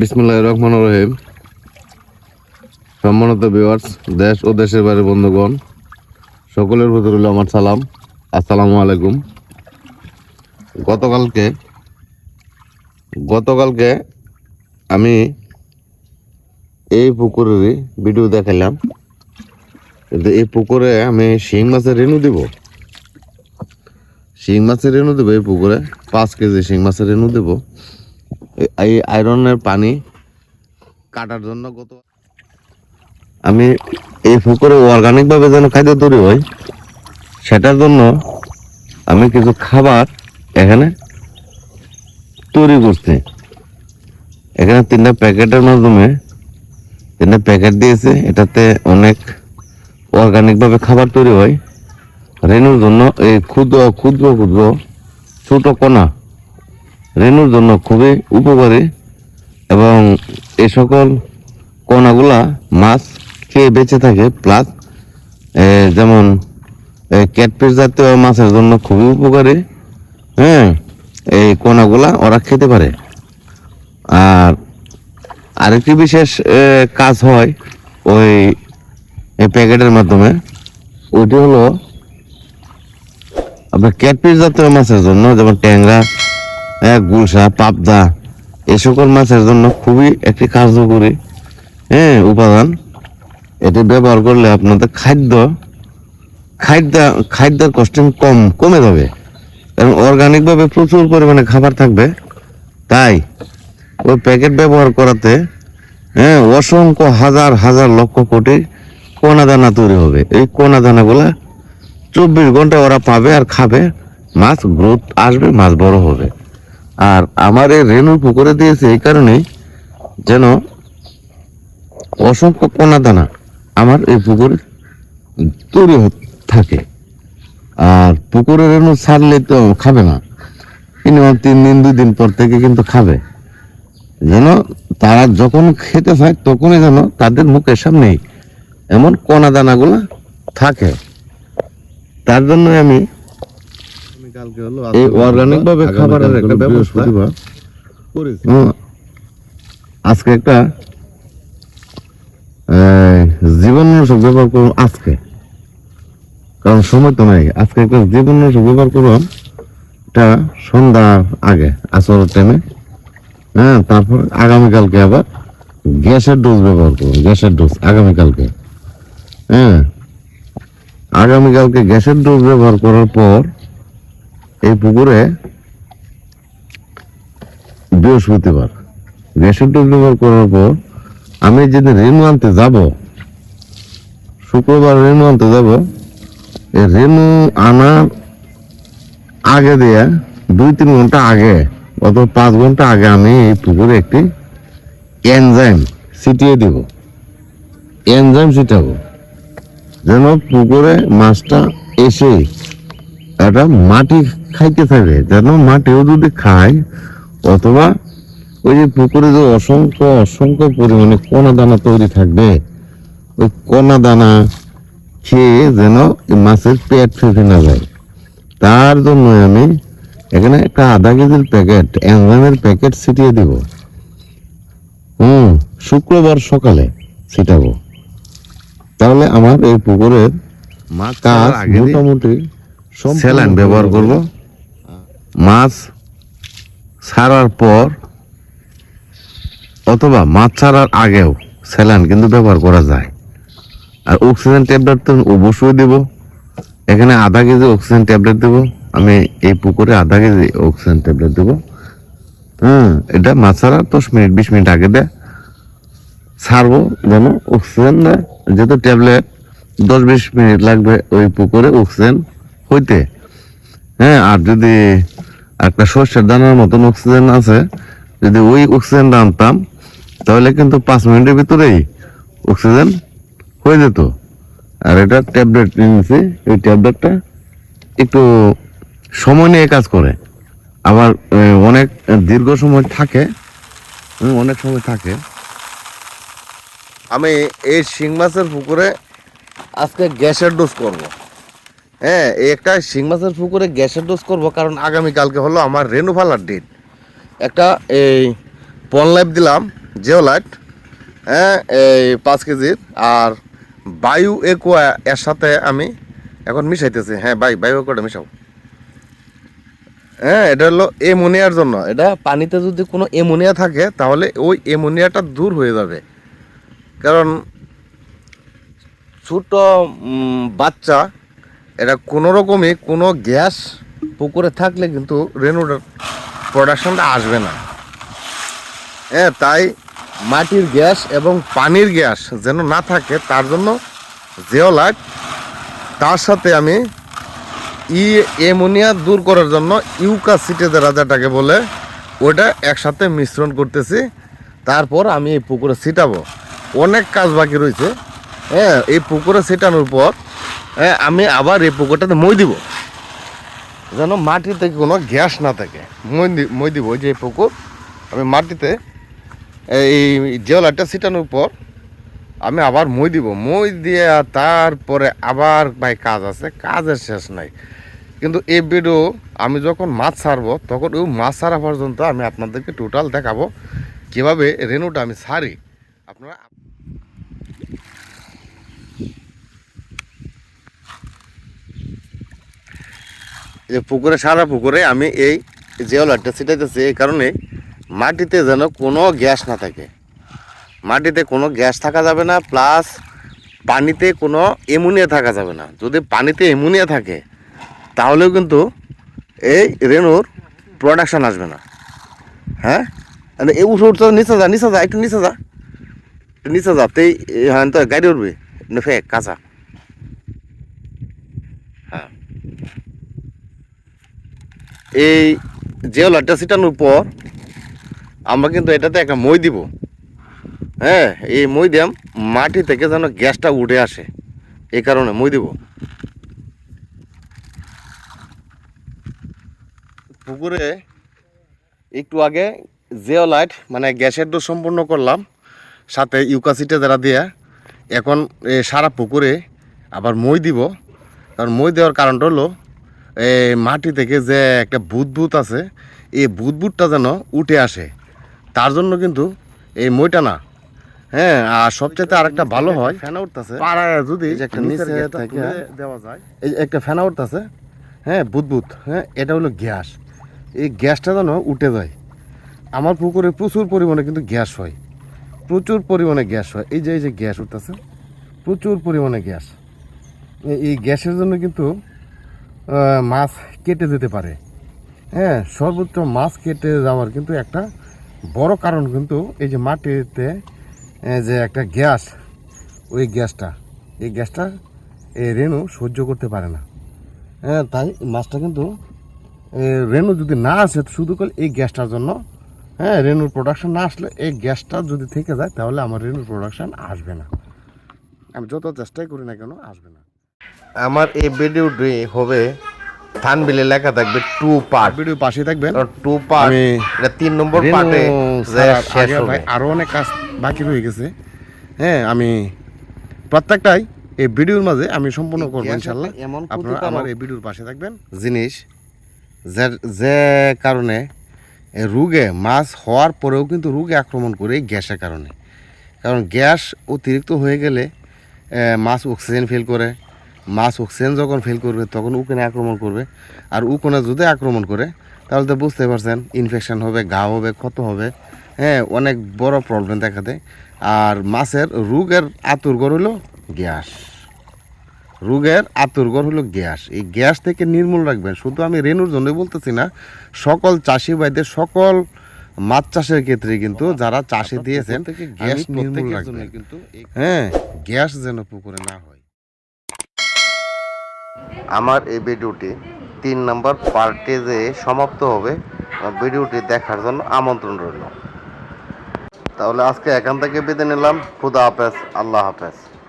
বিসমুল্লাহ রহমান রহিম। সম্মানিত ভিউয়ার্স দেশ ও দেশের বাইরে বন্ধুগণ, সকলের প্রতি রইল আমার সালাম। আসসালামু আলাইকুম। গতকালকে গতকালকে আমি এই পুকুরেরই ভিডিও দেখালাম কিন্তু এই পুকুরে আমি শিং মাছের রেণু দিব। শিং মাছের রেণু দেবো এই পুকুরে, পাঁচ কেজি শিং মাছের রেণু দেবো। এই আয়রনের পানি কাটার জন্য গত আমি এই পুকুরে অর্গানিক ভাবে যেন খাদ্য তৈরি হয় সেটার জন্য আমি কিছু খাবার এখানে তৈরি করছি। এখানে তিনটা প্যাকেটের মাধ্যমে তিনটা প্যাকেট দিয়েছে এটাতে অনেক অর্গানিক ভাবে খাবার তৈরি হয়। রেণুর জন্য এই ক্ষুদ্র ক্ষুদ্র ক্ষুদ্র ছোট কণা রেণুর জন্য খুবই উপকারী এবং এ সকল কণাগুলা মাছ খেয়ে বেঁচে থাকে প্লাস যেমন ক্যাটফিস জাতীয় মাছের জন্য খুবই উপকারী হ্যাঁ এই কণাগুলা ওরা খেতে পারে। আর আরেকটি বিশেষ কাজ হয় ওই প্যাকেটের মাধ্যমে, ওইটি হলো আপনার ক্যাটফিস জাতীয় মাছের জন্য, যেমন ট্যাংরা গুলশা পাবদা, এই সকল মাছের জন্য খুবই একটি কার্যকরী হ্যাঁ উপাদান। এটি ব্যবহার করলে আপনাদের খাদ্য খাদ্য, খাদ্যের কস্টিং কম, কমে যাবে। এবং অর্গানিকভাবে প্রচুর পরিমাণে খাবার থাকবে। তাই, ওই প্যাকেট ব্যবহার করাতে হ্যাঁ অসংখ্য হাজার হাজার লক্ষ কোটি কোনা দানা তৈরি হবে। এই কোনা দানাগুলো চব্বিশ ঘণ্টা ওরা পাবে আর খাবে। মাছ গ্রোথ আসবে, মাছ বড় হবে। আর আমার এই রেণু পুকুরে দিয়েছে এই কারণেই যেন অসংখ্য কোনা দানা আমার এই পুকুরে তৈরি থাকে। আর পুকুরে রেণু ছাড়লে তো খাবে না। মিনিমাম তিন দিন, দুই দিন পর থেকে কিন্তু খাবে। যেন তারা যখন খেতে চায়, তখনই যেন তাদের মুখের সামনেই এমন কোনা দানাগুলো থাকে। তার জন্য আমি এই অর্গানিক ভাবে খাবারের একটা ব্যবস্থা। করেছি। আজকে একটা ব্যবহার করুন আজকে। কারণ সময় তো নাই। আজকে একটা ব্যবহার এটা সন্ধ্যার আগে আসরের টাইমে হ্যাঁ তারপর আগামীকালকে আবার গ্যাসের ডোজ ব্যবহার করুন গ্যাসের ডোজ আগামীকালকে হ্যাঁ আগামীকালকে গ্যাসের ডোজ ব্যবহার করার পর পুকুরে বৃহস্পতিবার, গ্যাসের ব্যবহার করার পর আমি যেদিন রেনু আনতে যাব, শুক্রবার রেনু আনতে যাব, এই আনার আগে দিয়ে দুই তিন ঘণ্টা আগে অত পাঁচ ঘণ্টা আগে আমি এই পুকুরে একটি এনজাইম ছিটিয়ে দিব। এনজাইম ছিটাবো। যেন পুকুরে মাছটা এসে একটা মাটি খাইতে থাকে যেন মাটিও যদি খায় অথবা ওই যে পুকুরে যে অসংখ্য অসংখ্য পরিমাণে কোনা দানা তৈরি থাকবে ওই কোনা দানা খেয়ে যেন মাছের পেট ফেটে না যায়। তার জন্য আমি এখানে একটা আধা কেজির প্যাকেট এনজামের প্যাকেট ছিটিয়ে দিব। হুম শুক্রবার সকালে ছিটাবো। তাহলে আমার এই পুকুরের মাছ মোটামুটি স্যালাইন ব্যবহার করব। মাছ ছাড়ার পর অথবা মাছ ছাড়ার আগেও স্যালাইন কিন্তু ব্যবহার করা যায়। আর অক্সিজেন ট্যাবলেট তো অবশ্যই দেব। এখানে আধা কেজি অক্সিজেন ট্যাবলেট দেব। আমি এই পুকুরে আধা কেজি অক্সিজেন ট্যাবলেট দেব। হ্যাঁ এটা মাছ ছাড়া দশ মিনিট বিশ মিনিট আগে দেয় ছাড়বো যেন অক্সিজেন দেয় যেহেতু ট্যাবলেট দশ বিশ মিনিট লাগবে ওই পুকুরে অক্সিজেন হইতে হ্যাঁ আর যদি একটা সর্ষের দানার মতন অক্সিজেন আছে, যদি ওই অক্সিজেনটা আনতাম, তাহলে কিন্তু পাঁচ মিনিটের ভিতরেই অক্সিজেন হয়ে যেত। আর এটা ট্যাবলেট নিয়েছি, এই ট্যাবলেটটা একটু সময় নিয়ে কাজ করে। আবার অনেক দীর্ঘ সময় থাকে অনেক সময় থাকে। আমি এই শিং মাছের পুকুরে আজকে গ্যাসের ডোজ করব। হ্যাঁ এই একটা শিং মাছের পুকুরে গ্যাসের ডোজ করব, কারণ আগামীকালকে হলো আমার রেনু ফালার ডেট একটা এই পন লাইফ দিলাম, জিওলাইট হ্যাঁ এই পাঁচ কেজির, আর বায়ু একুয়া এর সাথে আমি এখন মিশাইতেছি। হ্যাঁ বাই বায়ু একুয়াটা মিশাও। হ্যাঁ এটা হলো এমোনিয়ার জন্য। এটা পানিতে যদি কোনো এমোনিয়া থাকে, তাহলে ওই এমোনিয়াটা দূর হয়ে যাবে। কারণ ছোট বাচ্চা এটা কোনো রকমই কোনো গ্যাস পুকুরে থাকলে কিন্তু রেনুটার প্রোডাকশনটা আসবে না। হ্যাঁ তাই মাটির গ্যাস এবং পানির গ্যাস যেন না থাকে, তার জন্য জিওলাইট তার সাথে আমি ই অ্যামোনিয়া দূর করার জন্য ইউকা সিটে সিটেদের যেটাকে বলে ওটা একসাথে মিশ্রণ করতেছি। তারপর আমি এই পুকুরে ছিটাবো। অনেক কাজ বাকি রয়েছে। হ্যাঁ এই পুকুরে ছিটানোর পর হ্যাঁ আমি আবার এই পুকুরটাতে মই দিব। যেন মাটিতে কোনো গ্যাস না থাকে। মই মই দিব ওই যে এই পুকুর। আমি মাটিতে এই জেলাটা ছিটানোর পর আমি আবার মই দিব। মই দিয়ে তারপরে আবার ভাই কাজ আছে, কাজের শেষ নাই। কিন্তু এই ভিডিও আমি যখন মাছ ছাড়বো, তখন ওই মাছ ছাড়া পর্যন্ত আমি আপনাদেরকে টোটাল দেখাবো। কীভাবে রেনুটা আমি ছাড়ি। আপনারা যে পুকুরে, সারা পুকুরে আমি এই জেওলারটা ছিটাইতেছি। এই কারণে মাটিতে যেন কোনো গ্যাস না থাকে। মাটিতে কোনো গ্যাস থাকা যাবে না, প্লাস পানিতে কোনো এমোনিয়া থাকা যাবে না। যদি পানিতে এমোনিয়া থাকে, তাহলেও কিন্তু এই রেনুর প্রোডাকশান আসবে না। হ্যাঁ? আরে এই উঠে উঠতে নিচে যা নিচে যা, একটু নিচে যা। একটু নিচে যা তুই হ্যাঁ তো গাড়ি উঠবি। ফেক, কাঁচা। হ্যাঁ। এই জেওলারটা ছিটানোর পর আমরা কিন্তু এটাতে একটা মই দিব। হ্যাঁ এই মই দিয়াম মাটি থেকে যেন গ্যাসটা উঠে আসে। এই কারণে মই দিব। পুকুরে একটু আগে জিওলাইট মানে গ্যাসের ডোজ সম্পূর্ণ করলাম। সাথে ইউকাসিটে যারা দিয়ে, এখন সারা পুকুরে আবার মই দিব। কারণ মই দেওয়ার কারণটা হলো মাটি থেকে যে একটা বুদবুদ আছে এই বুদবুদটা যেন উঠে আসে। তার জন্য কিন্তু এই মইটা না হ্যাঁ আর সবচেয়ে আরেকটা ভালো হয় ফ্যান উঠতেছে পাড়ায় যদি একটা নিচে থেকে দেওয়া যায়। এই একটা ফ্যান উঠতেছে হ্যাঁ বুদবুদ হ্যাঁ এটা হলো গ্যাস। এই গ্যাসটা যেন উঠে যায়। আমার পুকুরে প্রচুর পরিমাণে কিন্তু গ্যাস হয়। প্রচুর পরিমাণে গ্যাস হয়। এই যে এই যে গ্যাস উঠতেছে প্রচুর পরিমাণে গ্যাস। এই গ্যাসের জন্য কিন্তু মাছ কেটে যেতে পারে। হ্যাঁ সর্বোচ্চ মাছ কেটে যাওয়ার কিন্তু একটা বড় কারণ কিন্তু এই যে মাটিতে যে একটা গ্যাস, ওই গ্যাসটা, এই গ্যাসটা, এই রেণু সহ্য করতে পারে না। হ্যাঁ তাই মাছটা কিন্তু রেণু যদি না আসে শুধু করে এই গ্যাসটার জন্য হ্যাঁ রেণুর প্রোডাকশান না আসলে এই গ্যাসটা যদি থেকে যায়, তাহলে আমার রেণুর প্রোডাকশান আসবে না। আমি যত চেষ্টাই করি না কেন, আসবে না। আমার এই ভিডিওটি হবে থানবিলে লেখা থাকবে টু পার্ট। ভিডিও পাশে থাকবেন। টু পার্ট আমি- এটা তিন নম্বর পার্টে ছাড়ার শেষ হবে। ভাই আরও অনেক কাজ বাকি রয়ে গেছে। হ্যাঁ আমি প্রত্যেকটাই এই ভিডিওর মাঝে আমি সম্পূর্ণ করব ইনশাআল্লাহ। আপনারা আমার এই ভিডিওর পাশে থাকবেন। জিনিস যে যে কারণে রোগে মাছ হওয়ার পরেও কিন্তু রোগে আক্রমণ করে এই গ্যাসের কারণে। কারণ গ্যাস অতিরিক্ত হয়ে গেলে মাছ অক্সিজেন ফিল করে মাছ অক্সিজেন যখন ফিল করবে তখন উকনে আক্রমণ করবে। আর উকনে যদি আক্রমণ করে তাহলে তো বুঝতে পারছেন ইনফেকশন হবে ঘা হবে ক্ষত হবে। হ্যাঁ অনেক বড় প্রবলেম দেখা দেয়। আর মাছের রোগের আতুরগর হলো গ্যাস। রোগের আতুরগর হলো গ্যাস। এই গ্যাস থেকে নির্মূল রাখবেন। শুধু আমি রেনুর জন্য বলতেছি না সকল চাষি ভাইদের সকল মাছ চাষের ক্ষেত্রে কিন্তু যারা চাষে দিয়েছেন গ্যাস নির্মূল রাখবেন। কিন্তু হ্যাঁ গ্যাস যেন পুকুরে না হয়। আমার এই ভিডিওটি তিন নম্বর পার্টে যে সমাপ্ত হবে ভিডিওটি দেখার জন্য আমন্ত্রণ রইল। তাহলে আজকে এখান থেকে বেঁধে নিলাম। খুদা হাফেজ, আল্লাহ হাফেজ।